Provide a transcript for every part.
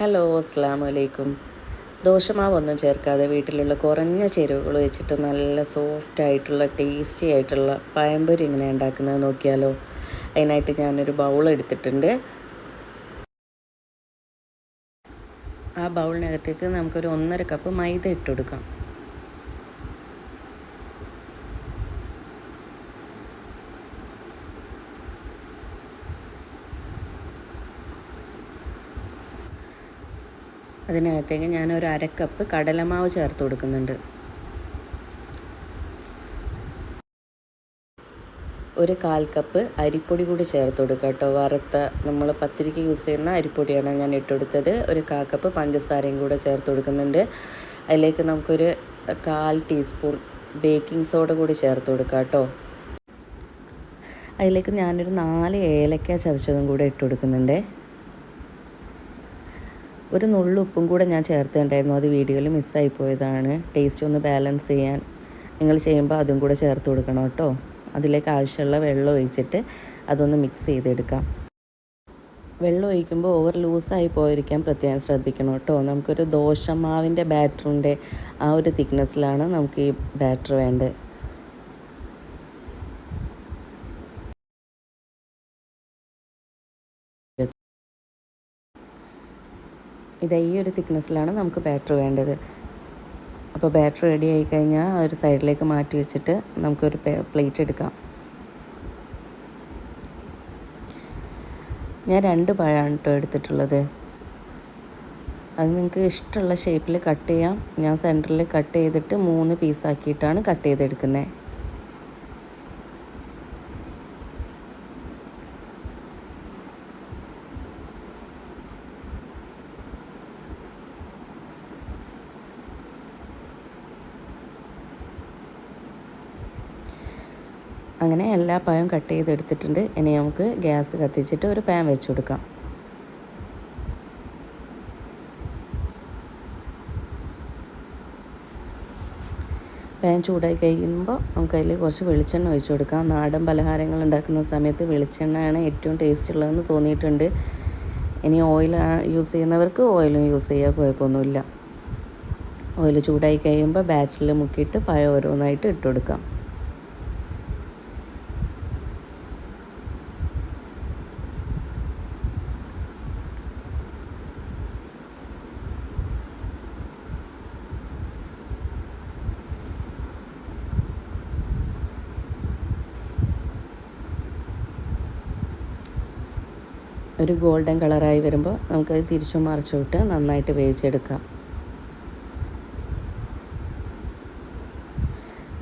Hello അസ്സാം വലൈക്കും ദോഷമാവൊന്നും ചേർക്കാതെ വീട്ടിലുള്ള കുറഞ്ഞ ചേരുവകൾ വെച്ചിട്ട് നല്ല സോഫ്റ്റ് ആയിട്ടുള്ള ടേസ്റ്റി ആയിട്ടുള്ള പഴംപൊരി ഇങ്ങനെ ഉണ്ടാക്കുന്നത് നോക്കിയാലോ. അതിനായിട്ട് ഞാനൊരു ബൗൾ എടുത്തിട്ടുണ്ട്. ആ ബൗളിനകത്തേക്ക് നമുക്കൊരു ഒന്നര കപ്പ് മൈദ ഇട്ട് കൊടുക്കാം. അതിനകത്തേക്ക് ഞാൻ ഒരു അരക്കപ്പ് കടലമാവ് ചേർത്ത് കൊടുക്കുന്നുണ്ട്. ഒരു കാൽ കപ്പ് അരിപ്പൊടി കൂടി ചേർത്ത് കൊടുക്കുക കേട്ടോ. വറുത്ത നമ്മൾ പത്തിരിക്ക് യൂസ് ചെയ്യുന്ന അരിപ്പൊടിയാണ് ഞാൻ ഇട്ടുകൊടുത്തത് ഒരു കാൽ കപ്പ് പഞ്ചസാരയും കൂടെ ചേർത്ത് കൊടുക്കുന്നുണ്ട്. അതിലേക്ക് നമുക്കൊരു കാൽ ടീസ്പൂൺ ബേക്കിംഗ് സോഡ കൂടി ചേർത്ത് കൊടുക്കുക കേട്ടോ. അതിലേക്ക് ഞാനൊരു നാല് ഏലക്ക ചതച്ചതും കൂടെ ഇട്ട് കൊടുക്കുന്നുണ്ട്. ഒരു നുള്ളുപ്പും കൂടെ ഞാൻ ചേർത്തിട്ടുണ്ടായിരുന്നു. അത് വീഡിയോയിൽ മിസ്സായി പോയതാണ്. ടേസ്റ്റ് ഒന്ന് ബാലൻസ് ചെയ്യാൻ നിങ്ങൾ ചെയ്യുമ്പോൾ അതും കൂടെ ചേർത്ത് കൊടുക്കണം കേട്ടോ. അതിലേക്ക് ആവശ്യമുള്ള വെള്ളം ഒഴിച്ചിട്ട് അതൊന്ന് മിക്സ് ചെയ്തെടുക്കാം. വെള്ളം ഒഴിക്കുമ്പോൾ ഓവർ ലൂസായി പോയിരിക്കാൻ പ്രത്യേകം ശ്രദ്ധിക്കണം കേട്ടോ. നമുക്കൊരു ദോശമാവിന്റെ ബാറ്ററിന്റെ ആ ഒരു തിക്നെസ്സിലാണ് നമുക്ക് ഈ ബാറ്റർ വേണ്ടത്. ഇത് ഈ ഒരു തിക്നെസ്സിലാണ് നമുക്ക് ബാറ്റർ വേണ്ടത്. അപ്പോൾ ബാറ്റർ റെഡി ആയി കഴിഞ്ഞാൽ ഒരു സൈഡിലേക്ക് മാറ്റി വെച്ചിട്ട് നമുക്കൊരു പ്ലേറ്റ് എടുക്കാം. ഞാൻ രണ്ട് പഴമാണ് കേട്ടോ എടുത്തിട്ടുള്ളത്. അത് നിങ്ങൾക്ക് ഇഷ്ടമുള്ള ഷേപ്പിൽ കട്ട് ചെയ്യാം. ഞാൻ സെന്ററിൽ കട്ട് ചെയ്തിട്ട് മൂന്ന് പീസാക്കിയിട്ടാണ് കട്ട് ചെയ്തെടുക്കുന്നത് അങ്ങനെ എല്ലാ പഴവും കട്ട് ചെയ്തെടുത്തിട്ടുണ്ട്. ഇനി നമുക്ക് ഗ്യാസ് കത്തിച്ചിട്ട് ഒരു പാൻ വെച്ച് കൊടുക്കാം. പാൻ ചൂടായി കഴിയുമ്പോൾ നമുക്ക് അതിൽ കുറച്ച് വെളിച്ചെണ്ണ ഒഴിച്ചു കൊടുക്കാം. നാടൻ പലഹാരങ്ങൾ ഉണ്ടാക്കുന്ന സമയത്ത് വെളിച്ചെണ്ണയാണ് ഏറ്റവും ടേസ്റ്റ് ഉള്ളതെന്ന് തോന്നിയിട്ടുണ്ട്. ഇനി ഓയിൽ യൂസ് ചെയ്യുന്നവർക്ക് ഓയിലും യൂസ് ചെയ്യുക കുഴപ്പമൊന്നുമില്ല. ഓയിൽ ചൂടായി കഴിയുമ്പോൾ ബാറ്ററിൽ മുക്കിയിട്ട് പഴം ഓരോന്നായിട്ട് ഇട്ട് കൊടുക്കാം. ഒരു ഗോൾഡൻ കളറായി വരുമ്പോൾ നമുക്കത് തിരിച്ചും മറിച്ചുവിട്ട് നന്നായിട്ട് വേവിച്ചെടുക്കാം.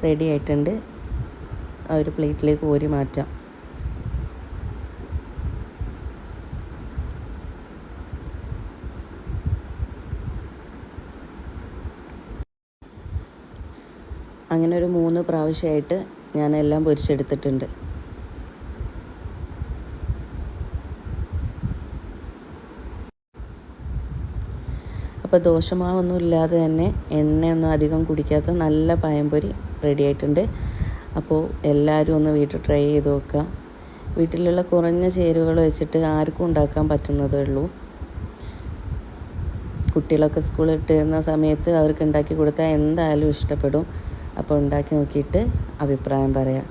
റെഡി ആയിട്ടുണ്ട്. ആ ഒരു പ്ലേറ്റിലേക്ക് കോരി മാറ്റാം. അങ്ങനെ ഒരു മൂന്ന് പ്രാവശ്യമായിട്ട് ഞാനെല്ലാം പൊരിച്ചെടുത്തിട്ടുണ്ട്. അപ്പോൾ ദോശമാവൊന്നും ഇല്ലാതെ തന്നെ എണ്ണയൊന്നും അധികം കുടിക്കാത്ത നല്ല പഴംപൊരി റെഡി ആയിട്ടുണ്ട് അപ്പോൾ എല്ലാവരും ഒന്ന് വീട്ടിൽ ട്രൈ ചെയ്ത് നോക്കുക. വീട്ടിലുള്ള കുറഞ്ഞ ചേരുവകൾ വെച്ചിട്ട് ആർക്കും ഉണ്ടാക്കാൻ പറ്റുന്നതേ ഉള്ളൂ. കുട്ടികളൊക്കെ സ്കൂളിൽ ഇട്ടിരുന്ന സമയത്ത് അവർക്ക് ഉണ്ടാക്കി കൊടുത്താൽ എന്തായാലും ഇഷ്ടപ്പെടും. അപ്പോൾ ഉണ്ടാക്കി നോക്കിയിട്ട് അഭിപ്രായം പറയാം.